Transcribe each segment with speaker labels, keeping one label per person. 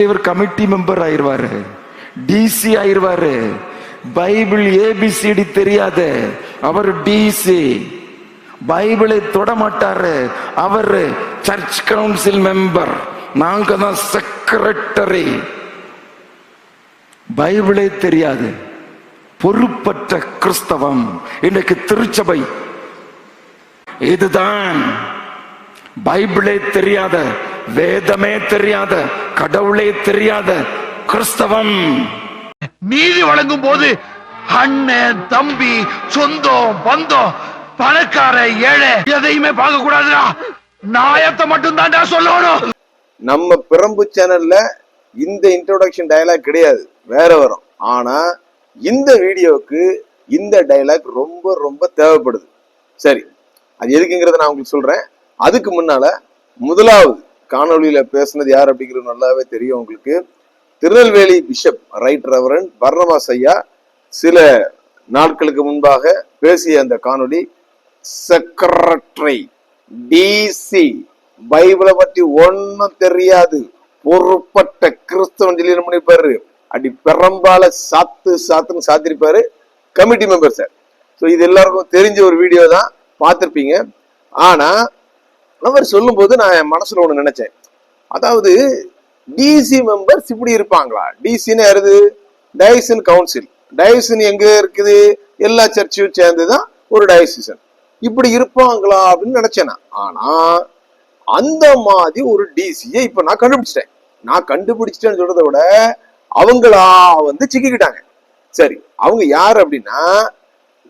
Speaker 1: இவர் committee member ஆயிடுவாரு DC ஆயிடுவாரு பைபிள் ஏபிசிடி தெரியாத. அவர் டிசி பைபிளை தொட மாட்டாரு. அவர் சர்ச் கவுன்சில் மெம்பர் நாங்க தான் செக்ரட்டரி பைபிளே தெரியாது. பொறுப்பற்ற கிறிஸ்தவம். இன்னைக்கு திருச்சபை. இதுதான். பைபிளே தெரியாத வேதமே தெரியாத கடவுளே தெரியாத கிறிஸ்தவம்.
Speaker 2: நீதி வழங்கும் போது அண்ணன் தம்பி சொந்தம் பந்தம் பணக்கார ஏழை எதையுமே பார்க்க கூடாதுடா நாயத்தை மட்டும் தான்டா சொல்லணும்.
Speaker 3: நம்ம பிரம்பு சேனல்ல இந்த இன்ட்ரோடக்ஷன் டயலாக் கிடையாது. வேற வரும். ஆனா இந்த வீடியோவுக்கு இந்த டயலாக் ரொம்ப ரொம்ப தேவைப்படுது. சரி அது எதுக்குங்கிறத நான் உங்களுக்கு சொல்றேன். அதுக்கு முன்னால முதலாவது காணொலியில பேசுனது யார் அப்படிங்கிறது நல்லாவே தெரியும் உங்களுக்கு. Tirunelveli bishop right reverend Barnabas ஐயா சில நாட்களுக்கு முன்பாக பேசிய அந்த காணொளி செக்ரட்டரி டிசி பைபிளை பற்றி ஒன்றும் தெரியாது. பொறுப்பட்ட கிறிஸ்தவன் டெலிவரி பண்ணிருப்பாரு? அடி பெரம்பால சாத்து சாத்துன்னு சாத்திருப்பாரு கமிட்டி மெம்பர் சார் ஸோ இது எல்லாருக்கும் தெரிஞ்ச ஒரு வீடியோ தான் பார்த்துருப்பீங்க. ஆனால் அவர் சொல்லும்போது நான் என் மனசுல ஒன்று நினைச்சேன். அதாவது டிசி மெம்பர்ஸ் இப்படி இருப்பாங்களா? டிசின்னு யாருது? டைசன் கவுன்சில் டைசன் எங்க இருக்குது? எல்லா சர்ச்சையும் சேர்ந்துதான் ஒரு டயசிசன் இப்படி இருப்பாங்களா அப்படின்னு நினைச்சேன் நான். ஆனா அந்த மாதிரி ஒரு டிசியை இப்ப நான் கண்டுபிடிச்சிட்டேன். நான் கண்டுபிடிச்சிட்டேன்னு சொல்றதை விட அவங்களா வந்து சிக்கிக்கிட்டாங்க. சரி அவங்க யார் அப்படின்னா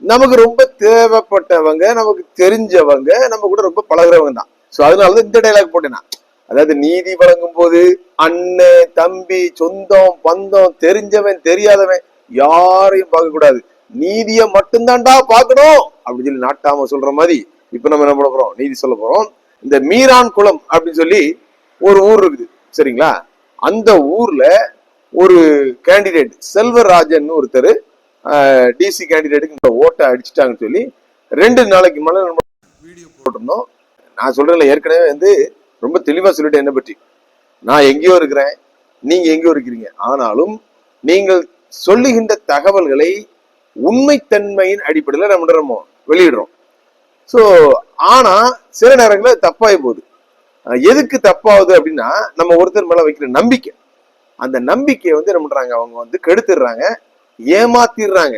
Speaker 3: நமக்கு ரொம்ப தேவைப்பட்டவங்க நமக்கு தெரிஞ்சவங்க நம்ம கூட ரொம்ப பழகுறவங்க தான். ஸோ அதனாலதான் இந்த டைலாக் போட்டேன் நான். அதாவது நீதி வழங்கும் போது அண்ணன் தம்பி சொந்தம் பந்தம் தெரிஞ்சவன் தெரியாதவன் யாரையும் பார்க்க கூடாது. நீதியை மட்டும்தான்டா பார்க்கணும் அப்படின்னு சொல்லி நாட்டாம சொல்ற மாதிரி இப்ப நம்ம என்ன பண்ண போறோம்? நீதி சொல்ல போறோம். இந்த மீரான் குளம் அப்படின்னு சொல்லி ஒரு ஊர் இருக்குது. சரிங்களா? அந்த ஊர்ல ஒரு கேண்டிடேட் செல்வராஜன் ஒருத்தர் டிசி கேண்டிடேட்டுக்கு இந்த ஓட்டை அடிச்சிட்டாங்கன்னு சொல்லி ரெண்டு நாளைக்கு மேல நம்ம வீடியோ போட்டிருந்தோம். நான் சொல்றேன்ல ஏற்கனவே வந்து ரொம்ப தெளிவா சொல்லிட்டேன் என்ன பற்றி. நான் எங்கேயோ இருக்கிறேன் நீங்க எங்கேயோ இருக்கிறீங்க. ஆனாலும் நீங்கள் சொல்லுகின்ற தகவல்களை உண்மைத்தன்மையின் அடிப்படையில் நம்ம என்ன வெளியிடுறோம். ஸோ ஆனா சில நேரங்களில் தப்பாகி போகுது. எதுக்கு தப்பாகுது அப்படின்னா நம்ம ஒருத்தர் மேலே வைக்கிற நம்பிக்கை. அந்த நம்பிக்கையை வந்து என்ன பண்றாங்க? அவங்க வந்து கெடுத்துடுறாங்க ஏமாத்திடுறாங்க.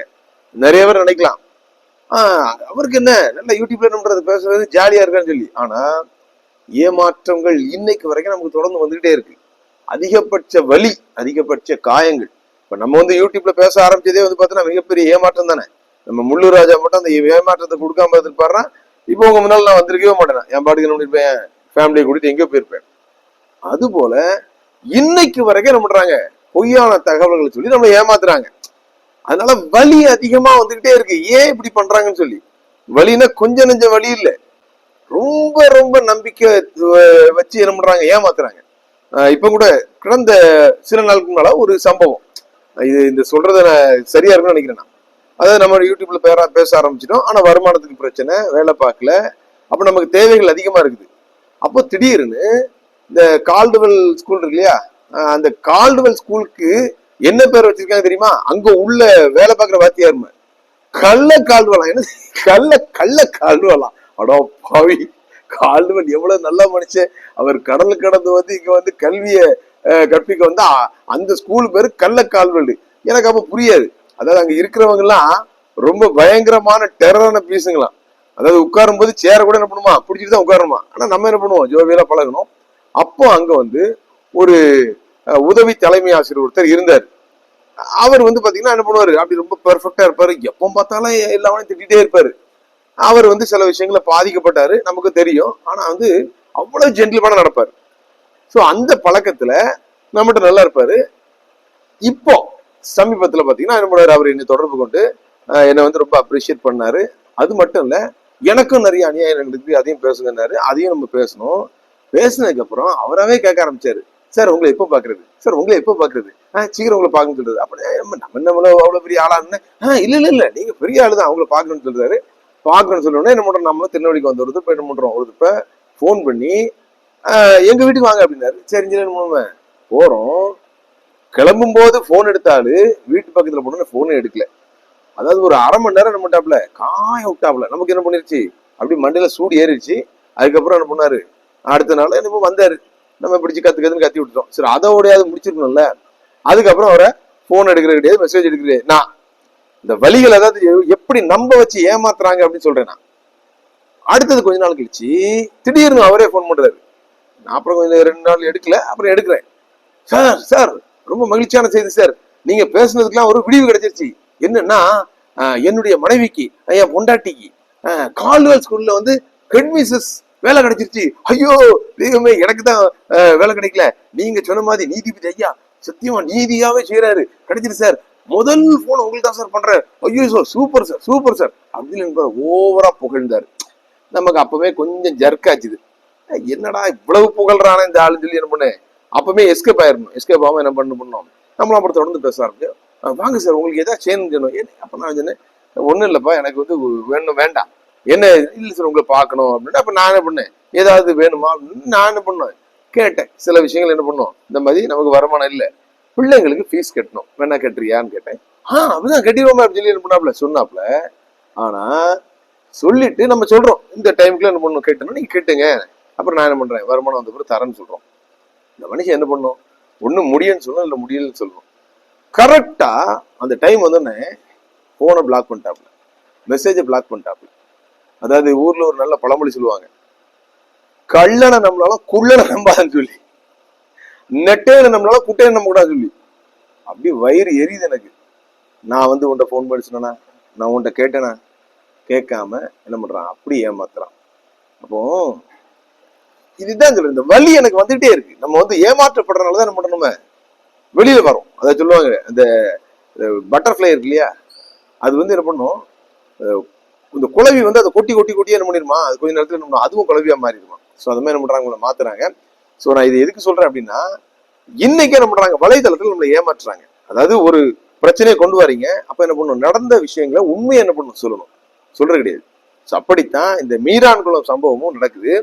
Speaker 3: நிறைய பேர் நினைக்கலாம். அவருக்கு என்ன? நல்ல யூடியூப்ல என்ன பேசுறது ஜாலியா இருக்கான்னு சொல்லி. ஆனா ஏமாற்றங்கள் இன்னைக்கு வரைக்கும் நமக்கு தொடர்ந்து வந்துகிட்டே இருக்கு. அதிகபட்ச வலி அதிகபட்ச காயங்கள். இப்ப நம்ம வந்து யூடியூப்ல பேச ஆரம்பிச்சதே வந்து பார்த்தீங்கன்னா மிகப்பெரிய ஏமாற்றம் தானே. நம்ம முள்ளு ராஜா மட்டும் அந்த ஏமாற்றத்தை கொடுக்காம இருப்பாருன்னா இப்போ உங்க முன்னால நான் வந்திருக்கவே மாட்டேன்? என் பாட்டுக்கு என்ன பண்ணிருப்பேன்? ஃபேமிலியை கூட்டிட்டு எங்கேயோ போயிருப்பேன். அது போல இன்னைக்கு வரைக்கும் என்ன பண்றாங்க? பொய்யான தகவல்களை சொல்லி நம்மளை ஏமாத்துறாங்க. அதனால வலி அதிகமா வந்துகிட்டே இருக்கு. ஏன் இப்படி பண்றாங்கன்னு சொல்லி. வலினா கொஞ்சம் நெஞ்ச வலி இல்ல. ரொம்ப ரொம்ப நம்பிக்கை வச்சு என்ன பண்றாங்க ஏமாத்துறாங்க இப்ப கூட கடந்த சில நாளுக்கு முன்னால ஒரு சம்பவம். இது இந்த சொல்றத நான் சரியா இருக்கும்னு நினைக்கிறேன் நான். அதாவது நம்ம யூடியூப்ல பேர பேச ஆரம்பிச்சிட்டோம். ஆனா வருமானத்துக்கு பிரச்சனை வேலை பார்க்கல. அப்ப நமக்கு தேவைகள் அதிகமா இருக்குது. அப்போ திடீர்னு இந்த கால்டுவெல் ஸ்கூல் இருக்கு இல்லையா? அந்த கால்டுவெல் ஸ்கூலுக்கு என்ன பேர் வச்சிருக்காங்க தெரியுமா? அங்க உள்ள வேலை பார்க்குற வாத்தியாருமே. கள்ள கால்டுவலாம் என்ன? கள்ள கள்ள கால்டுவலாம் அடோ பாவி கால்டுவல் எவ்வளவு நல்ல மனுஷன். அவர் கடல் கடந்து வந்து இங்க வந்து கல்வியை கற்பிக்க வந்து அந்த ஸ்கூல் பேரு கள்ள கால்வெல். எனக்கு அப்ப புரியாது. அதாவது அங்க இருக்கிறவங்க எல்லாம் ரொம்ப பயங்கரமான டெரரான பீஸுங்களாம். அதாவது உட்காரும் போது சேர கூட என்ன பண்ணுமா? பிடிச்சிட்டு தான் உட்காரணுமா? ஆனா நம்ம என்ன பண்ணுவோம்? ஜோவியெல்லாம் பழகணும். அப்போ அங்க வந்து ஒரு உதவி தலைமை ஆசிரியர் ஒருத்தர் இருந்தார். அவர் வந்து பாத்தீங்கன்னா என்ன பண்ணுவாரு? அப்படி ரொம்ப பெர்ஃபெக்டா இருப்பாரு. எப்போ பார்த்தாலும் எல்லாமே திட்டிகிட்டே இருப்பாரு. அவர் வந்து சில விஷயங்கள பாதிக்கப்பட்டாரு நமக்கு தெரியும். ஆனா வந்து அவ்வளவு ஜென்டில்மான நடப்பாரு. ஸோ அந்த பழக்கத்துல நம்மகிட்ட நல்லா இருப்பாரு. இப்போ சமீபத்துல பாத்தீங்கன்னா என்ன அவர் என்னை தொடர்பு கொண்டு என்னை வந்து ரொம்ப அப்ரிஷியேட் பண்ணாரு. அது மட்டும் இல்ல எனக்கும் நிறைய அநியாயம் நடந்துருக்கு அதையும் பேசுங்கன்னாரு. அதையும் நம்ம பேசணும். பேசினதுக்கு அப்புறம் கேட்க ஆரம்பிச்சாரு. சார் உங்களை எப்போ பாக்குறது சார் உங்களை எப்போ பாக்குறது சீக்கிரம் உங்களை பார்க்கணும்னு சொல்றது. அப்படியே நம்ம நம்ம நம்மள அவ்வளோ பெரிய ஆளான்னு ஆஹ் இல்லை இல்லை இல்லை. நீங்கள் பெரிய ஆளு தான். அவங்கள பார்க்கணும்னு சொல்றாரு. பார்க்கணும்னு சொன்னோடனே என்ன பண்ணுறோம் நம்ம திருநெல்வேலிக்கு வந்து இப்போ என்ன பண்ணுறோம் ஒரு இப்போ ஃபோன் பண்ணி எங்கள் வீட்டுக்கு வாங்க அப்படின்னாரு. சரி சரி நம்ம போறோம். கிளம்பும் போது ஃபோன் எடுத்தாலு வீட்டு பக்கத்தில் போன ஃபோனே எடுக்கல. அதாவது ஒரு அரை மணி நேரம் என்ன பண்ணிட்டாப்ல காய விட்டாப்ல நமக்கு என்ன பண்ணிருச்சு? அப்படி மண்டையில் சூடு ஏறிடுச்சு. அதுக்கப்புறம் என்ன பண்ணாரு? அடுத்த நாள் என்னமோ வந்தாரு. நம்ம பிடிச்சி கத்து கத்துன்னு கத்தி விட்டுட்டோம். சரி அதோடையாவது முடிச்சிருக்கணும்ல? அதுக்கப்புறம் அவரை போன் எடுக்கிறது கிடையாது மெசேஜ் எடுக்கிறது நான் இந்த வழிகள் அதாவது எப்படி நம்ப வச்சு ஏமாத்துறாங்க அப்படின்னு சொல்றேன் நான். அடுத்தது கொஞ்ச நாள் கழிச்சு திடீர்னு அவரே ஃபோன் பண்றாரு. நான் அப்புறம் கொஞ்சம் ரெண்டு நாள் எடுக்கல அப்புறம் எடுக்கிறேன். சார் சார் ரொம்ப மகிழ்ச்சியான செய்தி சார். நீங்க பேசுனதுக்கெல்லாம் ஒரு விடிவு கிடைச்சிருச்சு. என்னன்னா ஆஹ், என்னுடைய மனைவிக்கு என் பொண்டாட்டிக்கு கால்வெல் ஸ்கூல்ல வந்து ஹெட்மிசஸ் வேலை கிடைச்சிருச்சு. ஐயோ தெய்வமே எனக்கு தான் வேலை கிடைக்கல. நீங்க சொன்ன மாதிரி நீதிபதி ஐயா சத்தியமா நீதியாவே செய்யறாரு கிடைச்சிரு சார் முதல் போன் உங்களுக்கு தான் சார் பண்றேன். ஐயோ sir super sir super sir. அப்படின்னு ஓவரா புகழ்ந்தாரு. நமக்கு அப்பவே கொஞ்சம் ஜர்க்காச்சுது என்னடா இவ்வளவு புகழ்றானே இந்த ஆளுன்னு சொல்லி என்ன பண்ணேன் அப்பவே எஸ்கேப் ஆயிடணும் எஸ்கேப் ஆகாம என்ன பண்ண பண்ணோம். நம்மளும் அப்புறம் தொடர்ந்து பேச ஆரம்பிச்சு வாங்க சார் உங்களுக்கு ஏதாவது சேஞ்ச் ஏன் அப்ப நான் சொன்னேன் ஒண்ணும் இல்லப்பா எனக்கு வந்து வேணும் வேண்டாம். என்ன இல்ல சார் உங்களை பார்க்கணும். அப்படின்னு அப்ப நான் என்ன பண்ணேன்? ஏதாவது வேணுமா? அப்படின்னு நான் என்ன பண்ணேன்? கேட்டேன். சில விஷயங்கள் என்ன பண்ணோம்? இந்த மாதிரி நமக்கு வருமானம் இல்லை. பிள்ளைங்களுக்கு ஃபீஸ் கட்டணும். வேணா கட்டுறியான்னு கேட்டேன். ஆ அப்படிதான் கட்டிடுவோம் அப்படின்னு சொல்லி என்ன பண்ணாப்ல சொன்னாப்ல ஆனா சொல்லிட்டு நம்ம சொல்றோம். இந்த டைமுக்குள்ள என்ன பண்ணணும் கேட்டணும் நீங்க கேட்டுங்க. அப்புறம் நான் என்ன பண்றேன்? வருமானம் வந்த பிறகு தரேன்னு சொல்றோம். இந்த மனுஷன் என்ன பண்ணும்? ஒண்ணு முடியும்னு சொல்லணும் இல்லை முடியலன்னு சொல்லணும் கரெக்டா அந்த டைம் வந்தோடனே போனை பிளாக் பண்ணிட்டாப்ல மெசேஜை பிளாக் பண்ணிட்டாப்ல அதாவது ஊர்ல ஒரு நல்ல பழமொழி சொல்லுவாங்க. கள்ளனை நம்மளால குள்ளனை நம்பாதுன்னு சொல்லி. நெட்டையனை நம்மளால குட்டையை நம்ப கூடாது சொல்லி. அப்படி வயிறு எரியுது எனக்கு. நான் வந்து உன்கிட்ட ஃபோன் பண்ணி நான் உன்கிட்ட கேட்டேனா? கேட்காம என்ன பண்றான்? அப்படி ஏமாத்துறான். அப்போ இதுதான் சொல்றேன். இந்த வலி எனக்கு வந்துகிட்டே இருக்கு. நம்ம வந்து ஏமாற்றப்படுறதுனால தான் என்ன பண்ணணும் வெளியில வரும் அதை சொல்லுவாங்க. அந்த பட்டர்ஃப்ளை இருக்கு இல்லையா? அது வந்து என்ன பண்ணும்? இந்த குழவி வந்து அதை கொட்டி கொட்டி கொட்டியே என்ன பண்ணிருமா? அது கொஞ்ச நேரத்துல என்ன பண்ணும்? அதுவும் குழவியா மாறிடுமா? ஸோ அது மாதிரி என்ன பண்றாங்க உங்களை மாத்துறாங்க. ஸோ நான் இது எதுக்கு சொல்றேன் அப்படின்னா இன்னைக்கு என்ன பண்றாங்க வலைதளத்தில் நம்மளை ஏமாற்றுறாங்க அதாவது ஒரு பிரச்சனையை கொண்டு வரீங்க அப்ப என்ன பண்ணணும்? நடந்த விஷயங்களை உண்மையை என்ன பண்ணணும்? சொல்லணும். சொல்றது கிடையாது. ஸோ அப்படித்தான் இந்த மீரான்குளம் சம்பவமும் நடக்குது.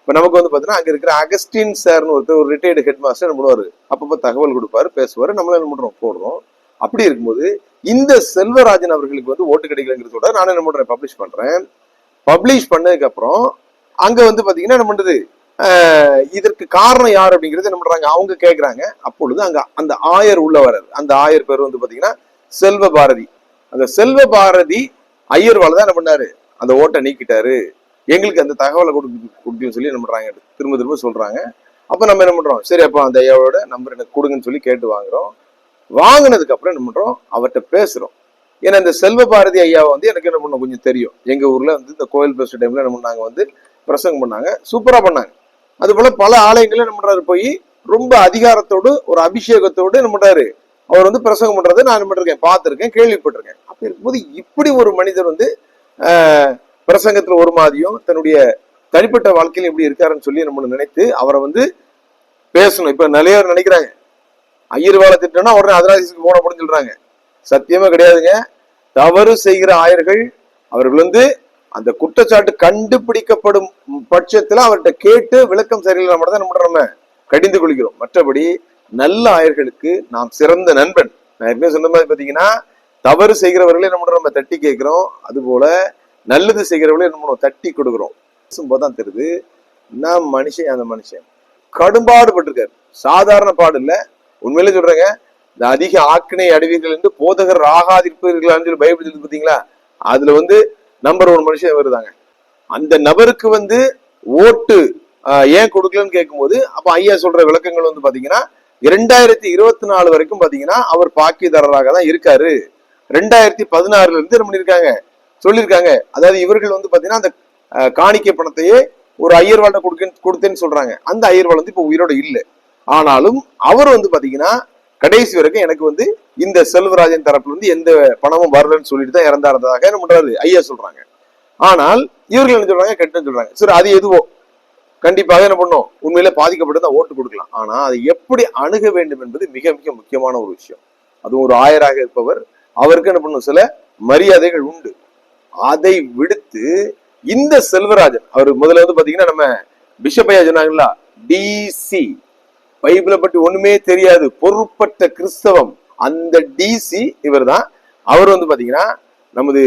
Speaker 3: இப்போ நமக்கு வந்து பார்த்தீங்கன்னா அங்கே இருக்கிற அகஸ்டின் சார்னு ஒருத்தர் ஒரு ரிட்டையர்டு ஹெட் மாஸ்டர் என்ன பண்ணுவார்? அப்பப்போ தகவல் கொடுப்பாரு பேசுவார் நம்மளும் என்ன பண்ணுறோம் போடுறோம். அப்படி இருக்கும்போது இந்த செல்வராஜன் அவர்களுக்கு வந்து ஓட்டு கிடைக்கலங்கிறதோட நான் என்ன பண்ணுறேன் பப்ளிஷ் பண்றேன். பப்ளிஷ் பண்ணதுக்கு அப்புறம் அங்க வந்து பாத்தீங்கன்னா என்ன பண்றது? இதற்கு காரணம் யார் அப்படிங்கிறது என்ன பண்றாங்க? அவங்க கேட்குறாங்க அப்பொழுது அங்க அந்த ஆயர் உள்ள வர்றாரு. அந்த ஆயர் பேர் வந்து பாத்தீங்கன்னா செல்வ பாரதி. அந்த செல்வ பாரதி ஐயர்வால தான் என்ன பண்ணாரு? அந்த ஓட்டை நீக்கிட்டாரு. எங்களுக்கு அந்த தகவலை கொடுத்து கொடுத்துன்னு சொல்லி என்ன பண்றாங்க? திரும்ப திரும்ப சொல்றாங்க. அப்ப நம்ம என்ன பண்றோம்? சரி அப்போ அந்த ஐயாவோட நம்பர் எனக்கு கொடுங்கன்னு சொல்லி கேட்டு வாங்குறோம். வாங்கினதுக்கு அப்புறம் என்ன பண்றோம்? அவர்கிட்ட பேசுறோம். ஏன்னா இந்த செல்வ பாரதி ஐயாவை வந்து எனக்கு என்ன பண்ண கொஞ்சம் தெரியும். எங்க ஊர்ல வந்து இந்த கோயில் பேசுற டைம்ல என்ன பண்ணாங்க வந்து பிரசங்கம் பண்ணாங்க. சூப்பராக பண்ணாங்க. அதுபோல் பல ஆலயங்களும் என்ன பண்ணுறாரு போய் ரொம்ப அதிகாரத்தோடு ஒரு அபிஷேகத்தோடு என்ன பண்றாரு? அவர் வந்து பிரசங்கம் பண்ணுறதை நான் என்ன பண்ணிருக்கேன் பார்த்துருக்கேன் கேள்விப்பட்டிருக்கேன். அப்படி இருக்கும்போது இப்படி ஒரு மனிதர் வந்து பிரசங்கத்தில் ஒரு மாதிரியும் தன்னுடைய தனிப்பட்ட வாழ்க்கையில் எப்படி இருக்காருன்னு சொல்லி நம்ம நினைத்து அவரை வந்து பேசணும். இப்போ நிறைய நினைக்கிறாங்க. ஐயர் வேலை திட்டம்னா உடனே அதராசிக்கு போன அப்படின்னு சொல்றாங்க. சத்தியமா கிடையாதுங்க. தவறு செய்கிற ஆயர்கள் அவர்கள் வந்து அந்த குற்றச்சாட்டு கண்டுபிடிக்கப்படும் பட்சத்துல அவர்கிட்ட கேட்டு விளக்கம் சரியில்லை மட்டும் தான் என்ன பண்றோம்? நம்ம கடிந்து கொள்கிறோம். மற்றபடி நல்ல ஆயர்களுக்கு நாம் சிறந்த நண்பன். நான் ஏற்கனவே சொன்ன மாதிரி பாத்தீங்கன்னா தவறு செய்கிறவர்களே என்ன பண்றோம்? நம்ம தட்டி கேட்கிறோம். அது போல நல்லது செய்கிறவர்களே என்ன பண்ணுவோம்? தட்டி கொடுக்குறோம். பேசும்போது தான் தெரியுது நான் மனுஷன் அந்த மனுஷன். கடும்பாடு பட்டிருக்காரு சாதாரண பாடு இல்ல. உண்மையிலே சொல்றேங்க இந்த அதிக ஆக்கினை அடைவீர்கள் என்று போதகர் ஆகாதிருப்பீர்களான்னு சொல்லி பைபிள் பார்த்தீங்களா பாத்தீங்களா அதுல வந்து நம்பர் ஒன் மனுஷன் வருதாங்க அந்த நபருக்கு வந்து ஓட்டு ஏன் கொடுக்கலன்னு கேட்கும்போது அப்ப ஐயா சொல்ற விளக்கங்கள் வந்து பாத்தீங்கன்னா இரண்டாயிரத்தி இருபத்தி நாலு வரைக்கும் பாத்தீங்கன்னா அவர் பாக்கியதாரராக தான் இருக்காரு. ரெண்டாயிரத்தி பதினாறுல இருந்து என்ன பண்ணிருக்காங்க? சொல்லியிருக்காங்க அதாவது இவர்கள் வந்து பாத்தீங்கன்னா அந்த காணிக்கை பணத்தையே ஒரு ஐயர்வாள்கிட்ட கொடுக்க கொடுத்தேன்னு சொல்றாங்க. அந்த ஐயர்வாள் வந்து இப்ப உயிரோட இல்லை. ஆனாலும் அவர் வந்து பாத்தீங்கன்னா கடைசி வரைக்கும் எனக்கு வந்து இந்த செல்வராஜன் தரப்புல இருந்து எந்த பணமும் வரலன்னு சொல்லிட்டு தான் இறந்தாருந்ததாக என்ன பண்றாரு? ஐயா சொல்றாங்க. ஆனால் இவர்கள் என்ன சொல்றாங்க? கெட்டுன்னு சொல்றாங்க. சரி அது எதுவோ? கண்டிப்பாக என்ன பண்ணும்? உண்மையில பாதிக்கப்பட்டு தான் ஓட்டு கொடுக்கலாம். ஆனா அதை எப்படி அணுக வேண்டும் என்பது மிக மிக முக்கியமான ஒரு விஷயம். அதுவும் ஒரு ஆயராக இருப்பவர். அவருக்கு என்ன பண்ணும்? சில மரியாதைகள் உண்டு. அதை விடுத்து இந்த செல்வராஜன் அவர் முதல்ல வந்து பாத்தீங்கன்னா நம்ம பிஷப் ஐயா சொன்னாங்களா டிசி பைபிளை பற்றி ஒண்ணுமே தெரியாது. பொருட்பட்ட கிறிஸ்தவம். அந்த டிசி இவர்தான். அவர் வந்து பாத்தீங்கன்னா நமது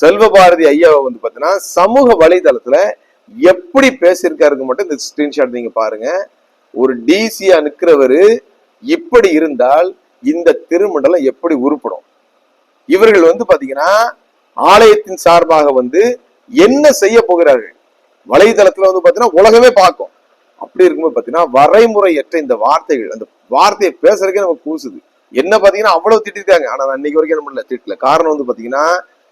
Speaker 3: செல்வ பாரதி ஐயாவை வந்து பாத்தீங்கன்னா சமூக வலைதளத்துல எப்படி பேசியிருக்காருங்க மட்டும் இந்த ஸ்கிரீன்ஷாட் நீங்க பாருங்க. ஒரு டிசியா நிற்கிறவர் இப்படி இருந்தால் இந்த திருமண்டலம் எப்படி உருப்படும்? இவர்கள் வந்து பாத்தீங்கன்னா ஆலயத்தின் சார்பாக வந்து என்ன செய்ய போகிறார்கள்? வலைதளத்துல வந்து பாத்தீங்கன்னா உலகமே பார்க்கும். அப்படி இருக்கும்போது பாத்தீங்கன்னா வரைமுறையற்ற இந்த வார்த்தைகள் அந்த வார்த்தையை பேசுறதுக்கே நமக்கு கூசுது. என்ன பாத்தீங்கன்னா அவ்வளவு திட்டிருக்காங்க. ஆனா நான் இன்னைக்கு வரைக்கும் என்ன பண்ணல திட்டல. காரணம் வந்து பாத்தீங்கன்னா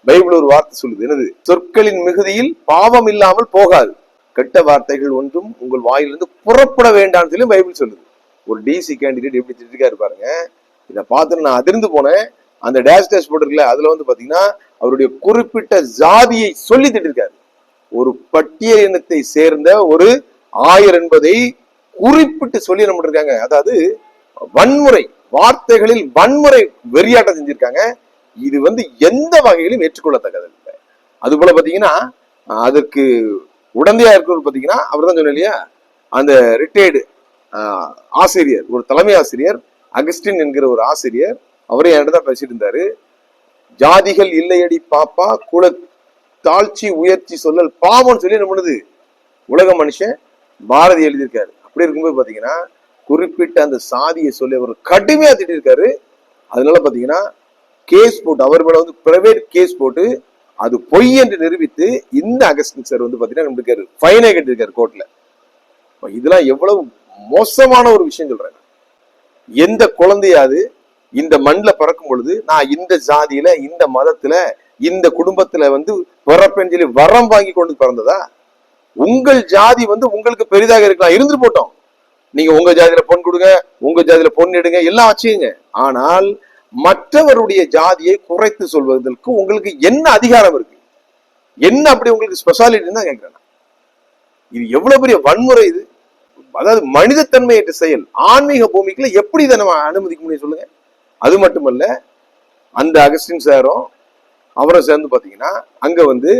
Speaker 3: பைபிள் ஒரு வார்த்தை சொல்லுது. என்னது? சொற்களின் மிகுதியில் பாவம் இல்லாமல் போகாது. கெட்ட வார்த்தைகள் ஒன்றும் உங்கள் வாயிலிருந்து புறப்பட வேண்டாம்னு சொல்லி பைபிள் சொல்லுது. ஒரு டிசி கேண்டிடேட் எப்படி திட்டிருக்காரு பாருங்க. இதை பார்த்துட்டு நான் அதிர்ந்து போனேன். அந்த டேஷ் டேஷ் போட்டிருக்கல அதுல வந்து பாத்தீங்கன்னா அவருடைய குறிப்பிட்ட ஜாதியை சொல்லி திட்டிருக்காரு. ஒரு பட்டியல் இனத்தை சேர்ந்த ஒரு ஆயர் என்பதை குறிப்பிட்டு சொல்லி என்ன இருக்காங்க அதாவது வன்முறை வார்த்தைகளில் வன்முறை வெறியாட்டம் செஞ்சிருக்காங்க. இது வந்து எந்த வகையிலும் ஏற்றுக்கொள்ளத்தக்கது இல்லை. அது போல பாத்தீங்கன்னா அதற்கு உடந்தையா இருக்கிறவர் பாத்தீங்கன்னா அவர் தான் சொன்ன இல்லையா? அந்த ரிட்டையர்டு ஆசிரியர் ஒரு தலைமை ஆசிரியர் அகஸ்டின் என்கிற ஒரு ஆசிரியர் அவரே என்கிட்ட தான் பேசிட்டு இருந்தாரு. ஜாதிகள் இல்லையடி பாப்பா குல தாழ்ச்சி உயர்ச்சி சொல்லல் பாவம்னு சொல்லி என்ன பண்ணுது? உலக மனுஷன் பாரதி எழுதியிருக்காரு. அப்படி இருக்கும்போது பாத்தீங்கன்னா குறிப்பிட்ட அந்த சாதியை சொல்லி அவர் கடுமையா திட்டிருக்காரு. அதனால பாத்தீங்கன்னா கேஸ் போட்டு அவர் மேல வந்து பிரைவேட் கேஸ் போட்டு அது பொய் என்று நிரூபித்து இந்த அகஸ்டின் சார் வந்து பாத்தீங்கன்னா நம்மளுக்கு ஃபைனே கட்டிருக்காரு கோர்ட்ல இதெல்லாம் எவ்வளவு மோசமான ஒரு விஷயம் சொல்றாங்க எந்த குழந்தையாவது இந்த மண்ணில் பிறக்கும் பொழுது நான் இந்த ஜாதியில இந்த மதத்துல இந்த குடும்பத்துல வந்து பிறப்பேன்னு சொல்லி வரம் வாங்கி கொண்டு பிறந்ததா? உங்கள் ஜாதி வந்து உங்களுக்கு பெரிதாக இருக்கலாம். இருந்துட்டு போட்டோம். நீங்க உங்க ஜாதியில பொன் கொடுங்க உங்க ஜாதியில பொன் எடுங்க எல்லாம் வச்சுக்கங்க ஆனால் மற்றவருடைய ஜாதியை குறைத்து சொல்வதற்கு உங்களுக்கு என்ன அதிகாரம் இருக்கு? என்ன அப்படி உங்களுக்கு ஸ்பெஷாலிட்டி தான் கேட்கிறேன் இது எவ்வளவு பெரிய வன்முறை இது. அதாவது மனிதத்தன்மையற்ற செயல் ஆன்மீக பூமிக்குள்ள எப்படி இதை நம்ம அனுமதிக்க முடியும் சொல்லுங்க. அது மட்டுமல்ல அந்த அகஸ்டின் சாரும் அவரை சேர்ந்து பாத்தீங்கன்னா அங்க வந்து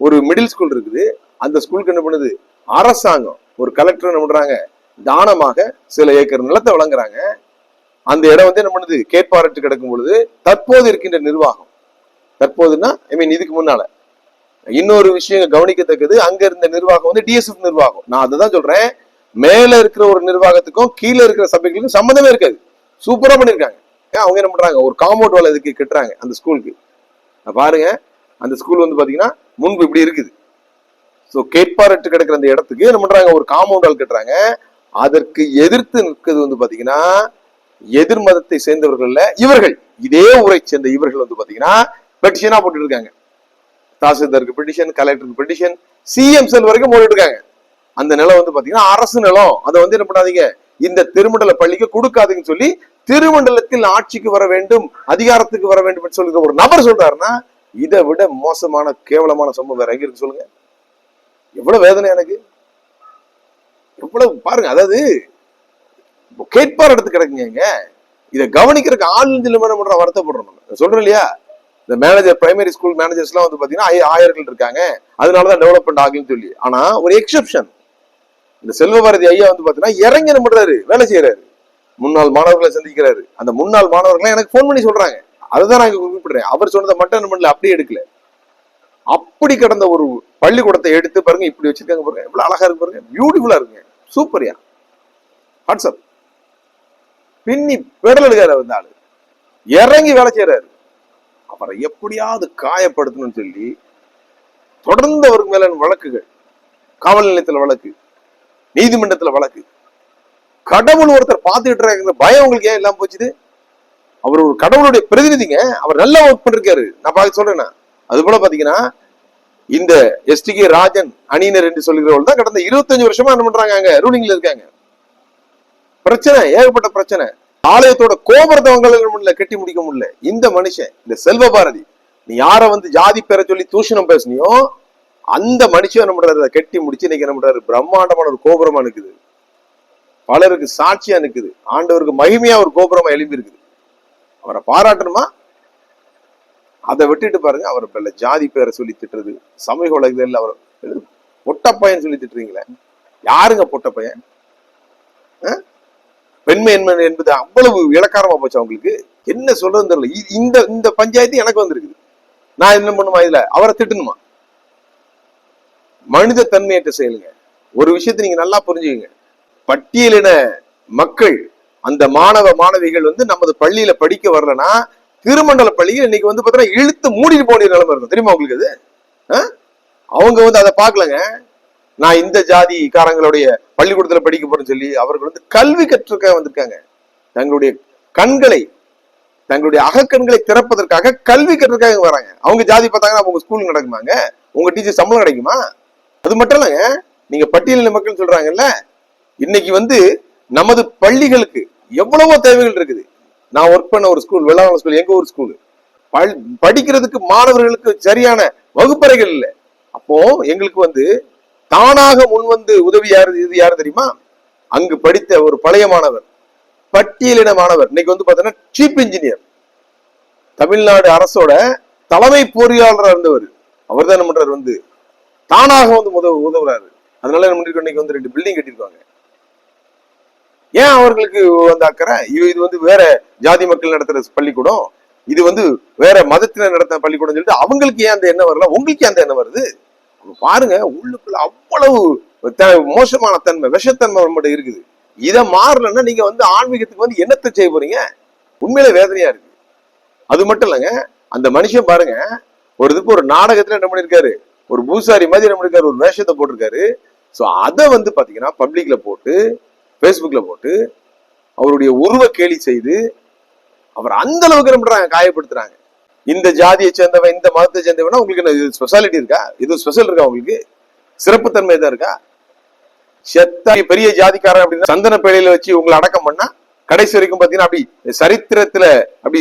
Speaker 3: ஒரு மிடில் ஸ்கூல் இருக்குது. அந்த ஸ்கூலுக்கு என்ன பண்ணுது? அரசாங்கம் ஒரு கலெக்டர் என்ன பண்றாங்க? தானமாக சில ஏக்கர் நிலத்தை வழங்குறாங்க. அந்த இடம் வந்து என்ன பண்ணுது? கேட்பாரட்டு கிடக்கும் பொழுது தற்போது இருக்கின்ற நிர்வாகம். தற்போதுன்னா ஐ மீன் இதுக்கு முன்னால. இன்னொரு விஷயம் கவனிக்கத்தக்கது அங்க இருந்த நிர்வாகம் வந்து டிஎஸ்எஃப் நிர்வாகம். நான் அதுதான் சொல்றேன். மேல இருக்கிற ஒரு நிர்வாகத்துக்கும் கீழே இருக்கிற சபைகளுக்கும் சம்மந்தமே இருக்காது. சூப்பரா பண்ணிருக்காங்க. ஏன்? அவங்க என்ன பண்றாங்க? ஒரு காம்பவுண்ட் வேலை இதுக்கு கட்டுறாங்க அந்த ஸ்கூலுக்கு. பாருங்க. அந்த ஸ்கூல் வந்து பாத்தீங்கன்னா முன்பு இப்படி இருக்குது. ஸோ கேட்பாரட்டு கிடக்கிற அந்த இடத்துக்கு என்ன பண்றாங்க? ஒரு காம்பவுண்ட் கட்டுறாங்க அதற்கு எதிர்த்து நிற்கிறது வந்து பாத்தீங்கன்னா எதிர் மதத்தை சேர்ந்தவர்கள்ல இவர்கள். இதே ஊரை சேர்ந்த இவர்கள் வந்து பாத்தீங்கன்னா பெட்டிஷனா போட்டு இருக்காங்க தாசில்தாருக்கு பெட்டிஷன் கலெக்டருக்கு பெட்டிஷன் சிஎம் செல் வரைக்கும் போட்டுட்டு இருக்காங்க அந்த நிலம் வந்து பாத்தீங்கன்னா அரசு நிலம். அதை வந்து என்ன பண்ணாதீங்க? இந்த திருமண்டல பள்ளிக்கு கொடுக்காதீங்கன்னு சொல்லி திருமண்டலத்தில் ஆட்சிக்கு வர வேண்டும் அதிகாரத்துக்கு வர வேண்டும் சொல்லுங்க ஒரு நபர் சொல்றாருன்னா இதை விட மோசமான கேவலமான சம்பவம் வேற எங்க இருக்கு சொல்லுங்க. எவ்வளவு வேதனை எனக்கு? எவ்வளவு பாருங்க அதாவது கேட்பார் இடத்து கிடக்குங்க இதை கவனிக்கிறதுக்கு ஆள் நிலைமை பண்ற வருத்தப்படுறோம் நம்ம நான். இல்லையா? இந்த மேனேஜர் பிரைமரி ஸ்கூல் மேனேஜர்ஸ் எல்லாம் வந்து பாத்தீங்கன்னா ஆய- ஆயிரங்கள் இருக்காங்க. அதனாலதான் டெவலப்மெண்ட் ஆகுன்னு சொல்லி. ஆனா ஒரு எக்ஸெப்ஷன் இந்த செல்வபாரதி ஐயா வந்து பாத்தீங்கன்னா இறங்கி என்ன வேலை செய்யறாரு. முன்னாள் மாணவர்களை சந்திக்கிறாரு. அந்த முன்னாள் மாணவர்களை எனக்கு ஃபோன் பண்ணி சொல்றாங்க. அதுதான் நான் குறிப்பிடுறேன். அவர் சொன்னதை மட்டும் என்ன பண்ணல அப்படியே எடுக்கல. அப்படி கிடந்த ஒரு பள்ளிக்கூடத்தை எடுத்து பாருங்க இப்படி வச்சிருக்காங்க பாருங்க எவ்வளவு அழகா இருக்கு பாருங்க பியூட்டிஃபுல்லா இருக்குங்க. சூப்பர்யா வாட்ஸ்அப் பின்னி பெடல் எடுக்காரு அந்த ஆளு. இறங்கி வேலை செய்யறாரு அவரை எப்படியாவது காயப்படுத்தணும்னு சொல்லி தொடர்ந்து அவருக்கு மேல வழக்குகள். காவல் நிலையத்துல வழக்கு நீதிமன்றத்துல வழக்கு. கடவுள் ஒருத்தர் பார்த்துட்டு இருக்காங்க பயம் உங்களுக்கு ஏன் இல்லாம போச்சுது? அவர் ஒரு கடவுளுடைய பிரதிநிதிங்க. அவர் நல்லா ஒர்க் பண்ணிருக்காரு. நான் பார்க்க சொல்றேன் அது போல பாத்தீங்கன்னா இந்த எஸ்டிகே ராஜன் அணியினர் என்று சொல்கிறவர்கள் தான் கடந்த இருபத்தஞ்சு வருஷமா என்ன பண்றாங்க அங்க? ரூலிங்ல இருக்காங்க. பிரச்சனை ஏகப்பட்ட பிரச்சனை. ஆலயத்தோட கோபுரத்தை முடியல கட்டி முடிக்க முடியல. இந்த மனுஷன் இந்த செல்வ பாரதி நீ யார வந்து ஜாதி பெற சொல்லி தூஷணம் பேசுனியோ அந்த மனுஷன் என்ன பண்றாரு அதை கட்டி முடிச்சு இன்னைக்கு என்ன பண்றாரு பிரம்மாண்டமான ஒரு கோபுரமா இருக்குது பலருக்கு சாட்சியா நிக்குது. ஆண்டவருக்கு மகிமையா ஒரு கோபுரமா எழுப்பி இருக்குது அவரை பாராட்டணுமா? அதை விட்டுட்டு பாருங்க அவர் பேர்ல ஜாதி பேரை சொல்லி திட்டுறது சமூக உலகத்தில் அவர் பொட்டப்பையன் சொல்லி திட்டுறீங்களே? யாருங்க பொட்டப்பையன்? பெண்மை என்பது என்பது அவ்வளவு இலக்காரமா போச்சு அவங்களுக்கு. என்ன சொல்றதுன்னு தெரியல. இந்த இந்த பஞ்சாயத்து எனக்கு வந்திருக்குது. நான் என்ன பண்ணுமா இதுல? அவரை திட்டணுமா? மனித தன்மையற்ற செயலுங்க. ஒரு விஷயத்தை நீங்க நல்லா புரிஞ்சுக்கங்க. பட்டியலின மக்கள் அந்த மாணவ மாணவிகள் வந்து நமது பள்ளியில படிக்க வரலன்னா திருமண்டல பள்ளியில் இன்னைக்கு வந்து பாத்தீங்கன்னா இழுத்து மூடிட்டு போன நிலைமை இருக்கும் தெரியுமா உங்களுக்கு அது? அவங்க வந்து அதை பார்க்கலங்க. நான் இந்த ஜாதிக்காரங்களுடைய பள்ளிக்கூடத்துல படிக்க போறேன்னு சொல்லி அவர்கள் வந்து கல்வி கற்றுக்க வந்திருக்காங்க. தங்களுடைய கண்களை தங்களுடைய அகக்கண்களை திறப்பதற்காக கல்வி கற்றுக்காக வராங்க. அவங்க ஜாதி பார்த்தாங்கன்னா உங்க ஸ்கூல் நடக்குமாங்க? உங்க டீச்சர் சம்பளம் கிடைக்குமா? அது மட்டும் இல்லைங்க. நீங்க பட்டியலின மக்கள் சொல்றாங்கல்ல இன்னைக்கு வந்து நமது பள்ளிகளுக்கு எவ்வளவோ தேவைகள் இருக்குது. நான் ஒர்க் பண்ண ஒரு ஸ்கூல் வெள்ளாள ஸ்கூல் எங்க ஊர் ஸ்கூல் படிக்கிறதுக்கு மாணவர்களுக்கு சரியான வகுப்பறைகள் இல்லை. அப்போ எங்களுக்கு வந்து தானாக முன்வந்து உதவி யாரு இது யாரு தெரியுமா? அங்கு படித்த ஒரு பழைய மாணவர் பட்டியலின மாணவர். இன்னைக்கு வந்து பாத்தீங்கன்னா சீப் இன்ஜினியர் தமிழ்நாடு அரசோட தலைமை பொறியாளராக இருந்தவர். அவர் தான் என்ன பண்றாரு வந்து தானாக வந்து உதவு உதவுறாரு. அதனால என்ன பண்ணிருக்கோம் இன்னைக்கு வந்து ரெண்டு பில்டிங் கட்டியிருக்காங்க. ஏன் அவர்களுக்கு அந்த அக்கறை? இது வந்து வேற ஜாதி மக்கள் நடத்துற பள்ளிக்கூடம். இது வந்து வேற மதத்தினர் நடத்த பள்ளிக்கூடம் சொல்லிட்டு அவங்களுக்கு ஏன் அந்த எண்ணம் வரல? உங்களுக்கு அந்த எண்ணம் வருது? பாருங்க உள்ளுக்குள்ள அவ்வளவு மோசமான தன்மை விஷத்தன்மை மட்டும் இருக்குது. இதை மாறலன்னா நீங்க வந்து ஆன்மீகத்துக்கு வந்து என்னத்தை செய்ய போறீங்க? உண்மையில வேதனையா இருக்கு. அது மட்டும் இல்லைங்க அந்த மனுஷன் பாருங்க ஒரு இதுக்கு ஒரு நாடகத்துல என்ன பண்ணிருக்காரு? ஒரு பூசாரி மாதிரி என்ன பண்ணிருக்காரு? ஒரு வேஷத்தை போட்டிருக்காரு. சோ அதை வந்து பாத்தீங்கன்னா பப்ளிக்ல போட்டு ஃபேஸ்புக்கில் போட்டு அவருடைய உருவ கேலி செய்து அவர் அந்த அளவுக்கு என்ன காயப்படுத்துறாங்க. இந்த ஜாதியை சேர்ந்தவன் இந்த மதத்தை சேர்ந்தவனா உங்களுக்கு என்ன ஸ்பெஷாலிட்டி இருக்கா? இது ஸ்பெஷல் இருக்கா உங்களுக்கு? சிறப்புத்தன்மை தான் இருக்கா? செத்த பெரிய ஜாதிக்காரன் அப்படின்னா சந்தன பேழையில வச்சு உங்களை அடக்கம் பண்ணா கடைசி வரைக்கும் பாத்தீங்கன்னா அப்படி சரித்திரத்துல அப்படி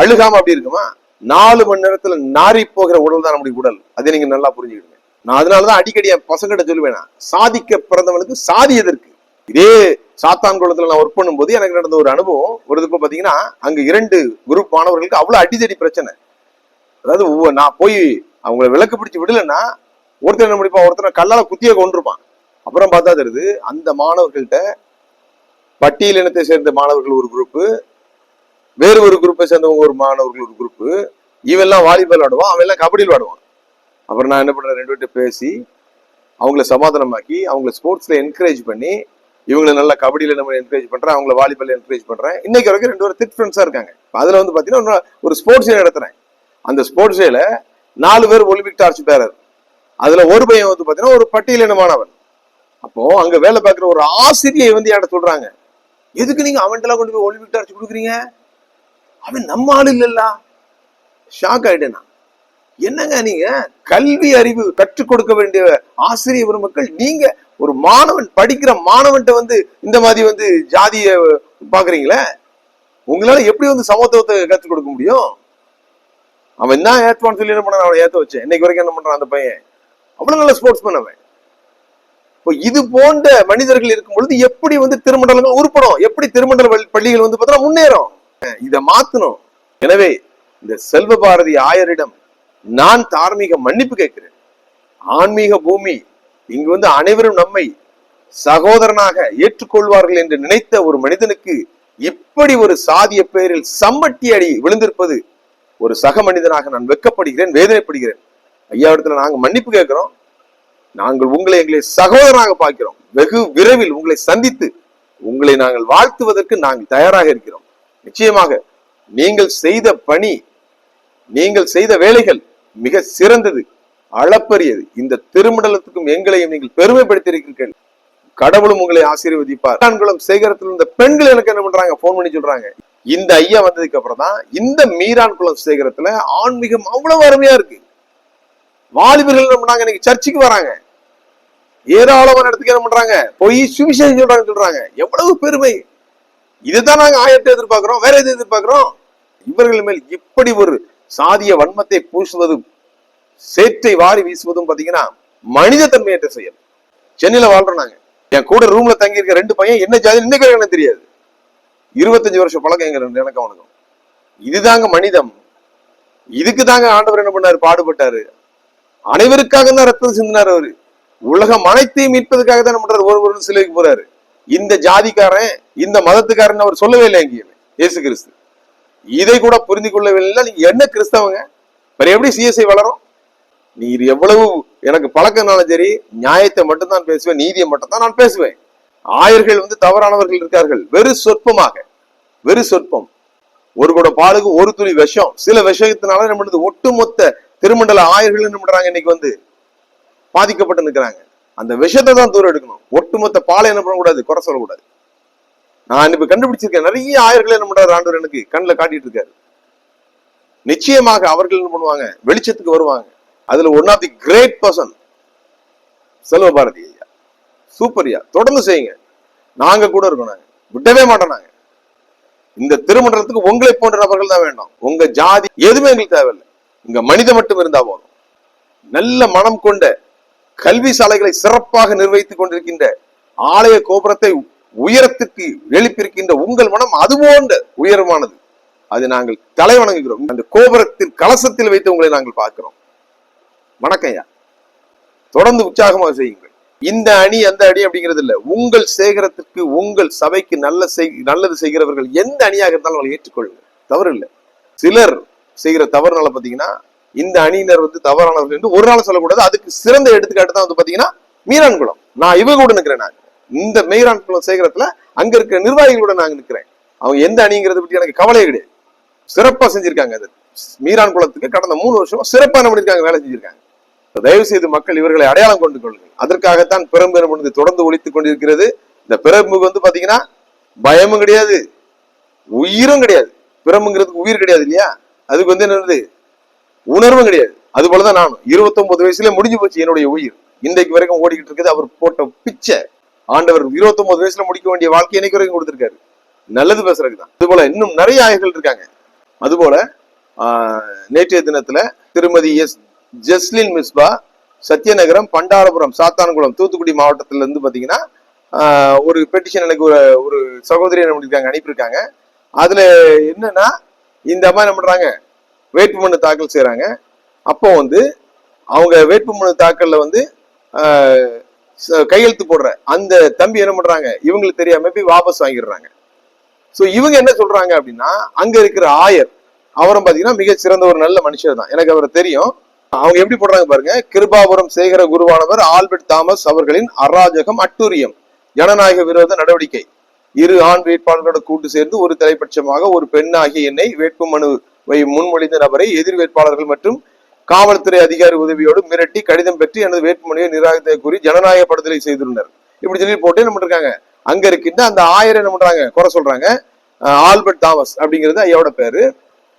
Speaker 3: அழுகாம அப்படி இருக்குமா? நாலு மணி நேரத்துல நாரி போகிற உடல் தான் நம்முடைய உடல். அதை நீங்க நல்லா புரிஞ்சுக்கிடுங்க. நான் அதனாலதான் அடிக்கடி என் பசங்கிட்ட சொல்லுவேன் சாதிக்க பிறந்தவனுக்கு சாதி எதற்கு இதே சாத்தான் குளத்துல நான் ஒர்க் பண்ணும்போது எனக்கு நடந்த ஒரு அனுபவம். ஒரு இதுக்கு பாத்தீங்கன்னா அங்க இரண்டு குரூப் மாணவர்களுக்கு அவ்வளவு அடிதடி பிரச்சனை. அதாவது ஒவ்வொரு- நான் போய் அவங்கள விளக்கு பிடிச்சு விடலைன்னா ஒருத்தர் என்ன முடிப்பான் ஒருத்தர் கல்லால குத்திய கொண்டிருப்பான் அப்புறம் பார்த்தா தெரியுது அந்த மாணவர்கள்ட்ட பட்டியல் இனத்தை சேர்ந்த மாணவர்கள் ஒரு குரூப்பு வேறு ஒரு குரூப்பை சேர்ந்தவங்க ஒரு மாணவர்கள் ஒரு குரூப்பு இவெல்லாம் வாலிபால் விளாடுவான் அவன் எல்லாம் கபடி விளாடுவான் அப்புறம் நான் என்ன பண்ணுறேன் ரெண்டு பேர்கிட்ட பேசி அவங்கள சமாதானமாக்கி அவங்கள ஸ்போர்ட்ஸில் என்கரேஜ் பண்ணி இவங்களை நல்லா கபடியில நம்ம என்கரேஜ் பண்றேன் அவங்கள வாலிபால் என்கரேஜ் பண்ணுறேன் இன்னைக்கு வரைக்கும் ரெண்டு பேரும் திட் ஃப்ரெண்ட்ஸாக இருக்காங்க. அதில் வந்து பாத்தீங்கன்னா ஒரு ஸ்போர்ட்ஸ் டே நடத்துகிறேன் அந்த ஸ்போர்ட்ஸ் டேல நாலு பேர் ஒலிம்பிக் டார்ச் பேரர். அதுல ஒரு பையன் வந்து பாத்தீங்கன்னா ஒரு பட்டியலினமானவன் அப்போ அங்க வேலை பார்க்குற ஒரு ஆசிரியை வந்து என்கிட்ட சொல்றாங்க. எதுக்கு நீங்க அவன்கிட்டலாம் கொண்டு போய் ஒலிம்பிக் டார்ச் கொடுக்குறீங்க? அவன் நம்ம ஆள் இல்லைல்லா. ஷாக் ஆகிட்டேன் என்னங்க நீங்க? கல்வி அறிவு கற்றுக் கொடுக்க வேண்டிய ஆசிரியர் பெருமக்கள் நீங்க ஒரு மாணவன் படிக்கிற மாணவன்ட்ட வந்து இந்த மாதிரி வந்து ஜாதிய பாக்குறீங்களே உங்களால எப்படி வந்து சமத்துவத்தை கற்றுக் கொடுக்க முடியும்? அவன் என்ன ஏத்துவான்னு சொல்லி என்ன பண்ண அவனை ஏத்த வச்சேன். இன்னைக்கு வரைக்கும் என்ன பண்றான் அந்த பையன்? அவ்வளவு நல்ல ஸ்போர்ட்ஸ் அவன். இப்போ இது போன்ற மனிதர்கள் இருக்கும் பொழுது எப்படி வந்து திருமண்டலங்கள் உருப்படும்? எப்படி திருமண்டல பள்ளிகள் வந்து பார்த்தோம்னா முன்னேறும்? இதை மாத்தணும். எனவே இந்த செல்வ பாரதி ஆயரிடம் நான் தார்மீக மன்னிப்பு கேட்கிறேன். ஆன்மீக பூமி இங்கு வந்து அனைவரும் நம்மை சகோதரனாக ஏற்றுக்கொள்வார்கள் என்று நினைத்த ஒரு மனிதனுக்கு இப்படி ஒரு சாதிய பெயரில் சம்மட்டி அடி விழுந்திருப்பது? ஒரு சக மனிதனாக நான் வெட்கப்படுகிறேன் வேதனைப்படுகிறேன். ஐயா இடத்துல நாங்கள் மன்னிப்பு கேட்கிறோம். நாங்கள் உங்களை எங்களை சகோதரனாக பார்க்கிறோம். வெகு விரைவில் உங்களை சந்தித்து உங்களை நாங்கள் வாழ்த்துவதற்கு நாங்கள் தயாராக இருக்கிறோம். நிச்சயமாக நீங்கள் செய்த பணி நீங்கள் செய்த வேலைகள் மிக சிறந்தது. அளப்பரியது. இந்த திருமண்டலத்துக்கும் எங்களையும் நீங்கள் பெருமைப்படுத்தியிருக்கிறீர்கள். கடவுளும் உங்களை ஆசீர்வதிப்பார். ஆண்களும் சேகரத்தில் இருந்த பெண்கள் எனக்கு என்ன பண்றாங்க? போன் பண்ணி சொல்றாங்க. இந்த ஐயா வந்ததுக்கு அப்புறம் தான் இந்த மீரான் குளம் சேகரத்துல ஆன்மீகம் அவ்வளவு அருமையா இருக்கு. வாலிபர்கள் என்ன பண்றாங்க? இன்னைக்கு சர்ச்சுக்கு வராங்க. ஏராளமான இடத்துக்கு என்ன பண்றாங்க? போய் சுவிசேஷம் சொல்றாங்க சொல்றாங்க. எவ்வளவு பெருமை. இதுதான் நாங்க ஆயத்தை எதிர்பார்க்கிறோம். வேற எது எதிர்பார்க்கிறோம்? இவர்கள் மேல் இப்படி ஒரு சாதிய வன்மத்தை பூசுவதும் சேற்றை வாரி வீசுவதும் பாத்தீங்கன்னா மனித தன்மையற்ற செயல் சென்னையில வாழ்றோம் நாங்க. என் கூட ரூம்ல தங்கி இருக்க ரெண்டு பையன் என்ன ஜாதி இன்னைக்கு எனக்கு தெரியாது. இருபத்தஞ்சு வருஷம் பழக்கம் எங்க எனக்கு அவனுக்கும். இதுதாங்க மனிதம். இதுக்கு தாங்க ஆண்டவர் என்ன பண்ணாரு? பாடுபட்டாரு. அனைவருக்காக தான் ரத்தம் சிந்தினார் அவரு. உலகம் அனைத்தையும் மீட்பதுக்காக தான் பண்றாரு? ஒரு ஒரு சிலைக்கு போறாரு. இந்த ஜாதிக்காரன் இந்த மதத்துக்காரன் அவர் சொல்லவே இல்லை எங்கேயுமே. இயேசு கிறிஸ்து. இதை கூட புரிந்து கொள்ளவில்லை நீங்க என்ன கிறிஸ்தவங்க? வேற எப்படி சிஎஸ்ஐ வளரும்? நீர் எவ்வளவு எனக்கு பழக்கம்னாலும் சரி நியாயத்தை மட்டும் தான் பேசுவேன் நீதியை மட்டும் தான் நான் பேசுவேன். ஆயர்கள் வந்து தவறானவர்கள் இருக்கார்கள். வெறு சொற்பமாக வெறு சொற்பம். ஒரு கூட பாலுக்கு ஒரு துளி விஷம். சில விஷயத்தினால என்ன பண்ணுது? ஒட்டுமொத்த திருமண்டல ஆயர்கள் என்ன பண்றாங்க இன்னைக்கு வந்து? பாதிக்கப்பட்டு நிற்கிறாங்க அந்த விஷத்தை தான் தூரம் எடுக்கணும். ஒட்டுமொத்த பாலை என்ன பண்ணக்கூடாது? குறை சொல்லக்கூடாது. நான் இப்ப கண்டுபிடிச்சிருக்கேன். நிறைய ஆயர்கள் என்ன பண்றாரு? ஆண்டவர் எனக்கு கண்ணில் காட்டிட்டு இருக்காரு. நிச்சயமாக அவர்கள் என்ன பண்ணுவாங்க? வெளிச்சத்துக்கு வருவாங்க. அதுல one of the great person Selva Bharathi ஐயா. சூப்பர்யா தொடர்ந்து செய்யுங்க. நாங்க கூட இருக்கோம் நாங்க. விடவே மாட்டோம் நாங்க. இந்த திருமண்டலத்துக்கு உங்களை போன்ற நபர்கள் தான் வேண்டாம் உங்க ஜாதி எதுவுமே எங்களுக்கு தேவையில்லை. உங்க மனிதம் மட்டும் இருந்தா போதும். நல்ல மனம் கொண்ட கல்வி சாலைகளை சிறப்பாக நிர்வகித்துக் கொண்டிருக்கின்ற ஆலய கோபுரத்தை உயரத்துக்கு எழுப்பியிருக்கின்ற உங்கள் மனம் அது போன்ற உயரமானது. அது நாங்கள் தலை வணங்குகிறோம். அந்த கோபுரத்தின் கலசத்தில் வைத்து உங்களை நாங்கள் பார்க்கிறோம். வணக்கம் ஐயா. தொடர்ந்து உற்சாகமாக செய்யுங்கள். இந்த அணி அந்த அணி அப்படிங்கிறது இல்ல. உங்கள் சேகரத்திற்கு உங்கள் சபைக்கு நல்ல செய் நல்லது செய்கிறவர்கள் எந்த அணியாக இருந்தாலும் அவங்களை ஏற்றுக்கொள்ளுங்க தவறு இல்லை. சிலர் செய்கிற தவறுனால பாத்தீங்கன்னா இந்த அணியினர் வந்து தவறானவர்கள் என்று ஒரு நாள் சொல்லக்கூடாது. அதுக்கு சிறந்த எடுத்துக்காட்டு தான் வந்து பாத்தீங்கன்னா மீரான்குளம் நான் இவங்க கூட நிற்கிறேன் நான். இந்த மீரான்குளம் சேகரத்துல அங்க இருக்கிற நிர்வாகிகளோட நான் நிக்கிறேன். அவங்க எந்த அணிங்கிறத பற்றி எனக்கு கவலையே கிடையாது. சிறப்பா செஞ்சிருக்காங்க அது. மீரான் குளத்துக்கு கடந்த மூணு வருஷம் சிறப்பாக என்ன வேலை செஞ்சிருக்காங்க. தயவு செய்து மக்கள் இவர்களை அடையாளம் கொண்டு கொள்ளுங்கள். அதற்காகத்தான் பிரம்பு தொடர்ந்து ஒழித்துக் கொண்டிருக்கிறது. இந்த பிறம்பு வந்து பாத்தீங்கன்னா பயமும் கிடையாது உயிரும் கிடையாது. பிறம்புங்கிறதுக்கு உயிர் கிடையாது இல்லையா? அதுக்கு வந்து என்னது? உணர்வும் கிடையாது. அது போலதான் நானும். இருபத்தொன்பது வயசுல முடிஞ்சு போச்சு என்னுடைய உயிர். இன்றைக்கு வரைக்கும் ஓடிக்கிட்டு இருக்குது. அவர் போட்ட பிச்சை. ஆண்டவர் இருபத்தொன்பது வயசுல முடிக்க வேண்டிய வாழ்க்கை இன்னைக்கு வரைக்கும் கொடுத்திருக்காரு. நல்லது பேசுறதுக்கு தான். அது போல இன்னும் நிறைய ஆய்கள் இருக்காங்க. அதுபோல ஆஹ், நேற்றைய தினத்துல திருமதி எஸ் ஜெஸ்லின் மிஸ்பா சத்யநகரம் பண்டாரபுரம் சாத்தான்குளம் தூத்துக்குடி மாவட்டத்துல இருந்து பாத்தீங்கன்னா ஒரு பெட்டிஷன் எனக்கு ஒரு ஒரு சகோதரி என்ன பண்ணிருக்காங்க அனுப்பியிருக்காங்க. அதுல என்னன்னா இந்த அம்மா என்ன பண்றாங்க? வேட்புமனு தாக்கல் செய்யறாங்க அப்போ வந்து அவங்க வேட்புமனு தாக்கல்ல வந்து ஆஹ், கையெழுத்து போடுற அந்த தம்பி என்ன பண்றாங்க? இவங்களுக்கு தெரியாம போய் வாபஸ் வாங்கிடுறாங்க. சோ இவங்க என்ன சொல்றாங்க அப்படின்னா அங்க இருக்கிற ஆயர் அவரும் பாத்தீங்கன்னா மிக சிறந்த ஒரு நல்ல மனுஷர் தான் எனக்கு அவரை தெரியும். அவங்க எப்படி போடுறாங்க பாருங்க. கிருபாபுரம் சேகர குருவானவர் ஆல்பர்ட் தாமஸ் அவர்களின் அராஜகம் அட்டூரியம். ஜனநாயக விரோத நடவடிக்கை. இரு ஆண் வேட்பாளர்களோட கூட்டு சேர்ந்து ஒரு தலைப்பட்சமாக ஒரு பெண்ணாகிய என்னை வேட்புமனுவை முன்மொழிந்த நபரை எதிர் வேட்பாளர்கள் மற்றும் காவல்துறை அதிகாரி உதவியோடு மிரட்டி கடிதம் பெற்று எனது வேட்புமனுவை நிராகரித்த கூறி ஜனநாயக படுதலை செய்துள்ளனர். இப்படி சொல்லி போட்டு என்ன பண்ணிருக்காங்க அங்க இருக்கின்ற அந்த ஆயர் என்ன பண்றாங்க? குறை சொல்றாங்க. ஆல்பர்ட் தாமஸ் அப்படிங்கிறது ஐயாவோட பேரு.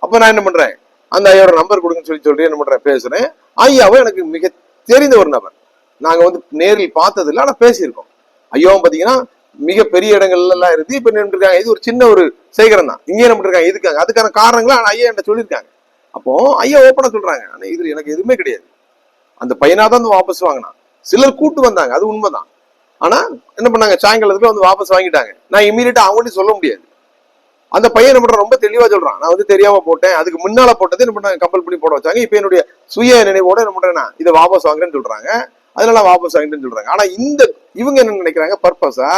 Speaker 3: அப்ப நான் என்ன பண்றேன்? அந்த ஐயாவோட நம்பர் கொடுங்கன்னு சொல்லி சொல்லி என்ன பண்றேன் பேசுறேன். ஐயாவும் எனக்கு மிக தெரிந்த ஒரு நபர். நாங்க வந்து நேரில் பார்த்தது இல்லை ஆனா பேசியிருக்கோம். ஐயாவும் பாத்தீங்கன்னா மிக பெரிய இடங்கள்ல எல்லாம் இருந்து இப்ப நின்றுருக்காங்க இது ஒரு சின்ன ஒரு சேகரம் தான். இங்கே என்ன இருக்காங்க இதுக்காங்க அதுக்கான காரணங்களை? ஆனா ஐயா என்ன சொல்லியிருக்காங்க. அப்போ ஐயா ஓப்பனா சொல்றாங்க. ஆனா இதில் எனக்கு எதுவுமே கிடையாது. அந்த பையனாதான் வந்து வாபஸ் வாங்கினான். சிலர் கூட்டு வந்தாங்க அது உண்மைதான். ஆனா என்ன பண்ணாங்க சாயங்காலத்துக்கு வந்து வாபஸ் வாங்கிட்டாங்க. நான் இமீடியட்டா அவங்கள்ட்ட சொல்ல முடியாது. அந்த பையன் என்ன ரொம்ப தெளிவா சொல்றான். நான் வந்து தெரியாம போட்டேன். அதுக்கு முன்னால போட்டது என்ன பண்ணாங்க கம்பல் பண்ணி போட வச்சாங்க. இப்ப என்னுடைய சுய நினைவோட என்ன பண்றேன் நான் இதை வாபஸ் வாங்குறேன்னு சொல்றாங்க. அதனால வாபஸ் வாங்கிட்டேன்னு சொல்றாங்க. ஆனா இந்த இவங்க என்ன நினைக்கிறாங்க? பர்பஸா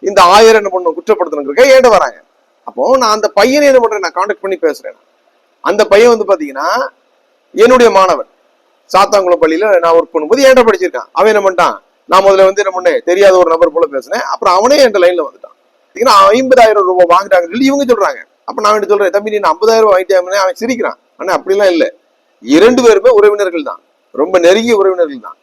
Speaker 3: இந்த ஆயிரம் என்ன பண்ணும் குற்றப்படுத்தணுங்க ஏண்ட வராங்க. அப்போ நான் அந்த பையனை என்ன பண்றேன்? நான் காண்டாக்ட் பண்ணி பேசுறேன். அந்த பையன் வந்து பாத்தீங்கன்னா என்னுடைய மாணவன். சாத்தாங்குளம் பள்ளியில நான் ஒர்க் பண்ணும்போது ஏன்டா படிச்சிருக்கான். அவன் என்ன பண்ணிட்டான்? நான் முதல்ல வந்து என்ன பண்ணேன்? தெரியாத ஒரு நபர் போல பேசினேன். அப்புறம் அவனே என் லைன்ல வந்துட்டான். பார்த்தீங்கன்னா ஐம்பதாயிரம் ரூபாய் வாங்குறாங்கன்னு சொல்லி இவங்க சொல்றாங்க. அப்ப நான் அவன்கிட்ட சொல்றேன் தம்பி நீ ஐம்பதாயிரம் ரூபாய் வாங்கிட்டே அவன் சிரிக்கிறான். ஆனா அப்படிலாம் இல்ல. இரண்டு பேருமே உறவினர்கள் தான். ரொம்ப நெருங்கிய உறவினர்கள் தான்.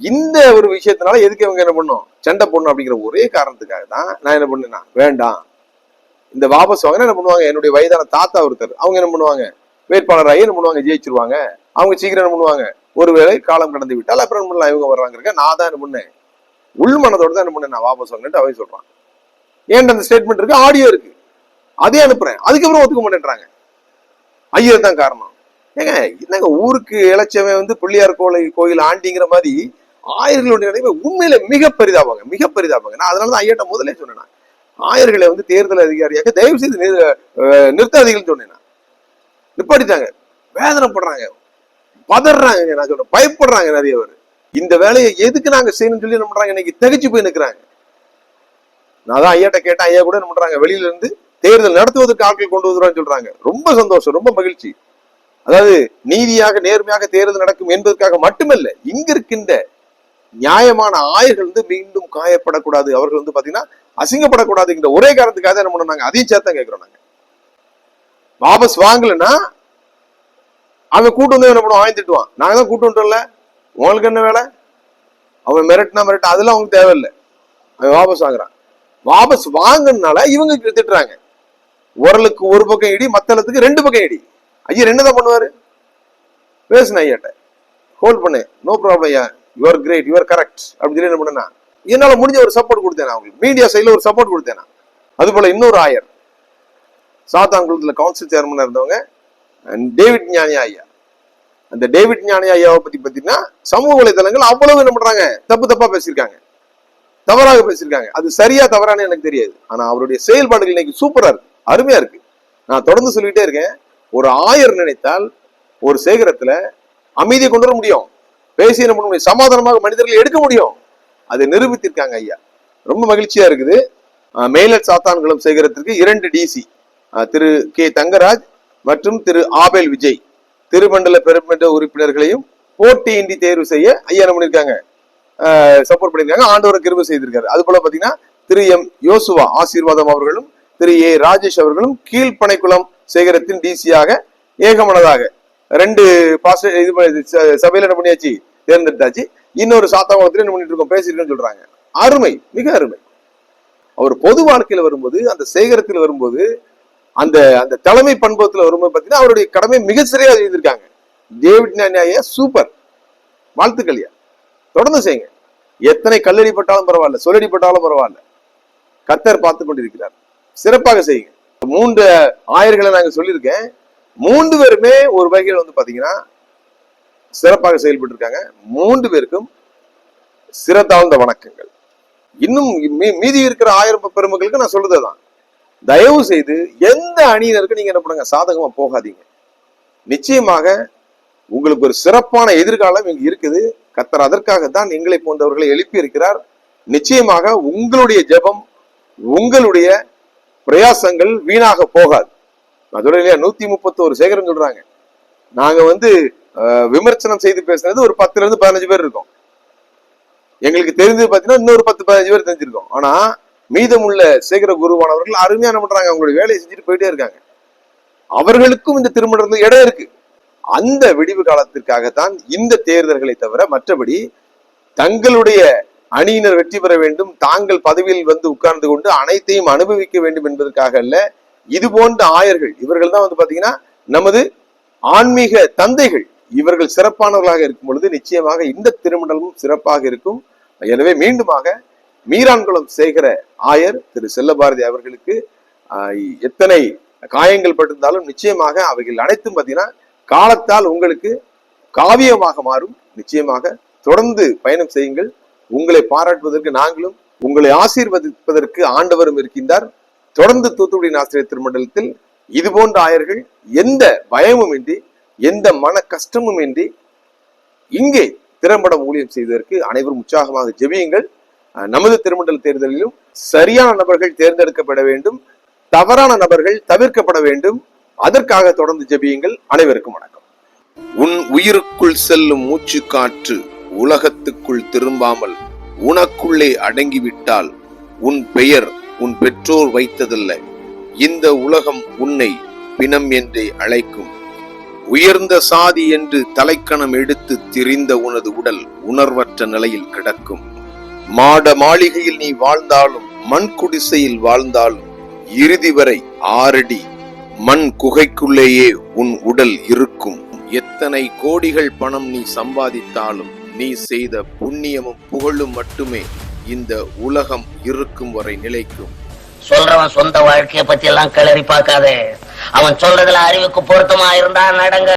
Speaker 3: இந்த ஒரு விஷயத்தினால எதுக்கு இவங்க என்ன பண்ணும்? சண்டை போடணும் அப்படிங்கிற ஒரே காரணத்துக்காக தான் நான் என்ன பண்ணேன்னா வேண்டாம். இந்த வாபஸ் வாங்கினா என்ன பண்ணுவாங்க? என்னுடைய வயதான தாத்தா ஒருத்தர் அவங்க என்ன பண்ணுவாங்க? வேட்பாளராகி என்ன பண்ணுவாங்க? ஜெயிச்சிருவாங்க. அவங்க சீக்கிரம் என்ன பண்ணுவாங்க? ஒருவேளை காலம் கடந்து விட்டால் அப்புறம் என்ன பண்ணலாம்? இவங்க வர்றாங்க நான் தான் என்ன பண்ணேன்? உள் மனதோட தான் என்ன பண்ணேன்? நான் வாபஸ் வாங்கிட்டு அவன் சொல்றான். ஏன்டா அந்த ஸ்டேட்மெண்ட் இருக்கு? ஆடியோ இருக்கு. அதே அனுப்புறேன். அதுக்கப்புறம் ஒத்துக்க மாட்டேன்றாங்க. ஐயர் தான் காரணம். ஏங்க என்னங்க ஊருக்கு இளைச்சவன் வந்து பிள்ளையார் கோலை கோயில் ஆண்டிங்கிற மாதிரி ஆயர்களுடைய நிலைமை உண்மையில மிக பெரிதாவாங்க மிக பெரிதாவாங்க நான் அதனால தான் ஐயாட்ட முதல்ல சொன்னேன் ஆயர்களை வந்து தேர்தல் அதிகாரியாக தயவு செய்து நிறு- நிறுத்தாதீங்கன்னு சொன்னேன் நான். நிப்பாட்டிட்டாங்க. வேதனைப்படுறாங்க பதறாங்க நான் சொல்றேன். பயப்படுறாங்க நிறைய பேர். இந்த வேலையை எதுக்கு நாங்க செய்யணும்னு சொல்லி என்ன பண்றாங்க? இன்னைக்கு தகச்சு போய் நிக்கிறாங்க. நான் தான் ஐயாட்ட கேட்டேன் ஐயா கூட என்ன பண்றாங்க? வெளியில இருந்து தேர்தல் நடத்துவதற்கு ஆட்கள் கொண்டு வந்துடுறான்னு சொல்றாங்க. ரொம்ப சந்தோஷம் ரொம்ப மகிழ்ச்சி. அதாவது நீதியாக நேர்மையாக தேர்தல் நடக்கும் என்பதற்காக மட்டுமல்ல இங்க இருக்கின்ற நியாயமான ஆயர்கள் வந்து மீண்டும் காயப்படக்கூடாது. அவர்கள் வந்து பாத்தீங்கன்னா அசிங்கப்படக்கூடாதுங்கிற ஒரே காரணத்துக்காக என்ன பண்ணாங்க அதையும் சேர்த்தா கேட்கிறோம் நாங்க. வாபஸ் வாங்கலைன்னா அவன் கூட்டு வந்து என்ன பண்ணுவான்? வாங்கி நாங்க தான் கூட்டு வந்துட்டோம்ல. உங்களுக்கு என்ன வேலை? அவன் மிரட்டினா மிரட்ட. அதெல்லாம் அவங்களுக்கு தேவையில்லை. அவன் வாபஸ் வாங்குறான். வாபஸ் வாங்கினால இவங்க திட்டுறாங்க. உரலுக்கு ஒரு பக்கம் இடி மத்தளத்துக்கு ரெண்டு பக்கம் இடி. ஐயர் என்னதான் பண்ணுவாரு? பேசுன ஐயாட்ட. ஹோல்ட் பண்ணு நோ ப்ராப்ளம் ஐயா. யுவர் கிரேட் யுவர் கரெக்ட் அப்படின்னு சொல்லி என்ன பண்ணா என்னால முடிஞ்ச ஒரு சப்போர்ட் கொடுத்தேன் அவங்களுக்கு மீடியா சைடில் ஒரு சப்போர்ட் கொடுத்தேன் அது போல இன்னொரு ஆயர். சாத்தாங்குளத்தில் கவுன்சில் சேர்மனாக இருந்தவங்க டேவிட் ஞானியா ஐயா. அந்த டேவிட் ஞானியா ஐயாவை பத்தி பார்த்தீங்கன்னா சமூக வலைதளங்கள் அவ்வளவு என்ன பண்றாங்க? தப்பு தப்பா பேசியிருக்காங்க. தவறாக பேசியிருக்காங்க. அது சரியா தவறானு எனக்கு தெரியாது. ஆனா அவருடைய செயல்பாடுகள் இன்னைக்கு சூப்பரா இருக்கு. அருமையா இருக்கு. நான் தொடர்ந்து சொல்லிட்டே இருக்கேன். ஒரு ஆயர் நினைத்தால் ஒரு சேகரத்துல அமைதியை கொண்டு வர முடியும். பேசி என்ன பண்ண முடியும் சமாதானமாக மனிதர்களை எடுக்க முடியும். அதை நிரூபித்திருக்காங்க ஐயா. ரொம்ப மகிழ்ச்சியா இருக்குது. அஹ் மேலட் சாத்தான்குளம் சேகரத்திற்கு இரண்டு டிசி திரு கே தங்கராஜ் மற்றும் திரு ஆபேல் விஜய். திருமண்டல பெருமன்ற உறுப்பினர்களையும் போட்டியின்றி தேர்வு செய்ய ஐயா என்ன சப்போர்ட் பண்ணிருக்காங்க ஆண்டவர் கிருபை செய்திருக்காரு. அது போல பாத்தீங்கன்னா திரு எம். யோசுவா ஆசீர்வாதம் அவர்களும் திரு ஏ. ராஜேஷ் அவர்களும் கீழ்ப்பனைக்குளம் சேகரத்தின் டிசியாக ஏகமனதாக ரெண்டு பாச இது சபையில என்ன பண்ணியாச்சு? தேர்ந்தெடுத்தாச்சு. இன்னொரு சாத்தாங்குளத்துல என்ன பண்ணிட்டு இருக்கோம்? பேசிருக்கோம்னு சொல்றாங்க. அருமை மிக அருமை. அவர் பொது வாழ்க்கையில வரும்போது அந்த சேகரத்தில் வரும்போது அந்த அந்த தலைமை பண்பத்துல வரும்போது பாத்தீங்கன்னா அவருடைய கடமை மிக சரியாக செய்திருக்காங்க. David நானியா super. வாழ்த்துக்கள்யா தொடர்ந்து செய்யுங்க. எத்தனை கல்லடிப்பட்டாலும் பரவாயில்ல சொல்லடிப்பட்டாலும் பரவாயில்ல. கத்தர் பார்த்து கொண்டிருக்கிறார் சிறப்பாக செய்யுங்க. மூன்று ஆயர்களை நாங்க சொல்லியிருக்கேன். மூன்று பேருமே ஒரு வகையில் வந்து பார்த்தீங்கன்னா சிறப்பாக செயல்பட்டு இருக்காங்க மூன்று பேருக்கும் சிறத்தாழ்ந்த வணக்கங்கள். இன்னும் மீதி இருக்கிற ஆயிரம் பெருமக்களுக்கு நான் சொல்றதுதான். தயவு செய்து எந்த அணியினருக்கு நீங்க என்ன பண்ணுங்க சாதகமா போகாதீங்க. நிச்சயமாக உங்களுக்கு ஒரு சிறப்பான எதிர்காலம் இங்க இருக்குது. கத்தர் அதற்காகத்தான் எங்களை போன்றவர்களை எழுப்பி இருக்கிறார் நிச்சயமாக உங்களுடைய ஜெபம் உங்களுடைய பிரயாசங்கள் வீணாக போகாது. நான் சொல்றேன் இல்லையா நூத்தி முப்பத்தோரு சேகரம் சொல்றாங்க. நாங்க வந்து விமர்சனம் செய்து பேசுனது ஒரு பத்துல இருந்து பதினஞ்சு பேர் இருக்கோம். எங்களுக்கு தெரிஞ்சது பாத்தீங்கன்னா இன்னொரு பத்து பதினஞ்சு பேர் தெரிஞ்சிருக்கோம். ஆனா மீதமுள்ள சேகர குருவானவர்கள் அருமையான பண்றாங்க அவங்களுடைய வேலையை செஞ்சுட்டு போயிட்டே இருக்காங்க. அவர்களுக்கும் இந்த திருமணம் இடம் இருக்கு. அந்த விடிவு காலத்திற்காகத்தான் இந்த தேர்தல்களை தவிர மற்றபடி தங்களுடைய அணியினர் வெற்றி பெற வேண்டும் தாங்கள் பதவியில் வந்து உட்கார்ந்து கொண்டு அனைத்தையும் அனுபவிக்க வேண்டும் என்பதற்காக அல்ல இது போன்ற ஆயர்கள் இவர்கள் தான் வந்து பாத்தீங்கன்னா நமது ஆன்மீக தந்தைகள். இவர்கள் சிறப்பானவர்களாக இருக்கும் பொழுது நிச்சயமாக இந்த திருமணமும் சிறப்பாக இருக்கும். எனவே மீண்டுமாக மீரான்குளம் சேகர ஆயர் திரு செல்லபாரதி அவர்களுக்கு ஆஹ், எத்தனை காயங்கள் பட்டிருந்தாலும் நிச்சயமாக அவைகள் அனைத்தும் பார்த்தீங்கன்னா காலத்தால் உங்களுக்கு காவியமாக மாறும். நிச்சயமாக தொடர்ந்து பயணம் செய்யுங்கள். உங்களை பாராட்டுவதற்கு நாங்களும் உங்களை ஆசீர்வதிப்பதற்கு ஆண்டவரும் இருக்கின்றார். தொடர்ந்து தூத்துக்குடி ஆசிரியர் திருமண்டலத்தில் இது போன்ற ஆயர்கள் எந்த பயமும் இன்றி எந்த மன கஷ்டமும் இன்றி இங்கே திறம்பட ஊழியம் செய்வதற்கு அனைவரும் உற்சாகமாக ஜெபியுங்கள். நமது திருமண்டல தேர்தலிலும் சரியான நபர்கள் தேர்ந்தெடுக்கப்பட வேண்டும். தவறான நபர்கள் தவிர்க்கப்பட வேண்டும். அதற்காக தொடர்ந்து ஜெபியுங்கள். அனைவருக்கும் வணக்கம்.
Speaker 4: உன் உயிருக்குள் செல்லும் மூச்சு காற்று உலகத்துக்குள் திரும்பாமல் உனக்குள்ளே அடங்கிவிட்டால் உன் பெயர் உன் பெற்றோர் வைத்ததல்ல. இந்த உலகம் உன்னை பிணம் என்றே அழைக்கும். உயர்ந்த சாதி என்று தலைக்கணம் எடுத்து திரிந்த உனது உடல் உணர்வற்ற நிலையில் கிடக்கும். மாட மாளிகையில் நீ வாழ்ந்தாலும் மண் குடிசையில் வாழ்ந்தாலும் இறுதி வரை ஆறடி மண் குகைக்குள்ளேயே உன் உடல் இருக்கும். எத்தனை கோடிகள் பணம் நீ சம்பாதித்தாலும் நீ செய்த புண்ணியமும் புகழும் மட்டுமே இந்த உலகம் இருக்கும் வரை நிலைக்கும்.
Speaker 5: சொல்றவன் சொந்த வாழ்க்கைய பத்தி எல்லாம் கிளறி பார்க்காதே. அவன் சொல்றதுல அறிவுக்கு பொருத்தமா இருந்தா நடங்க.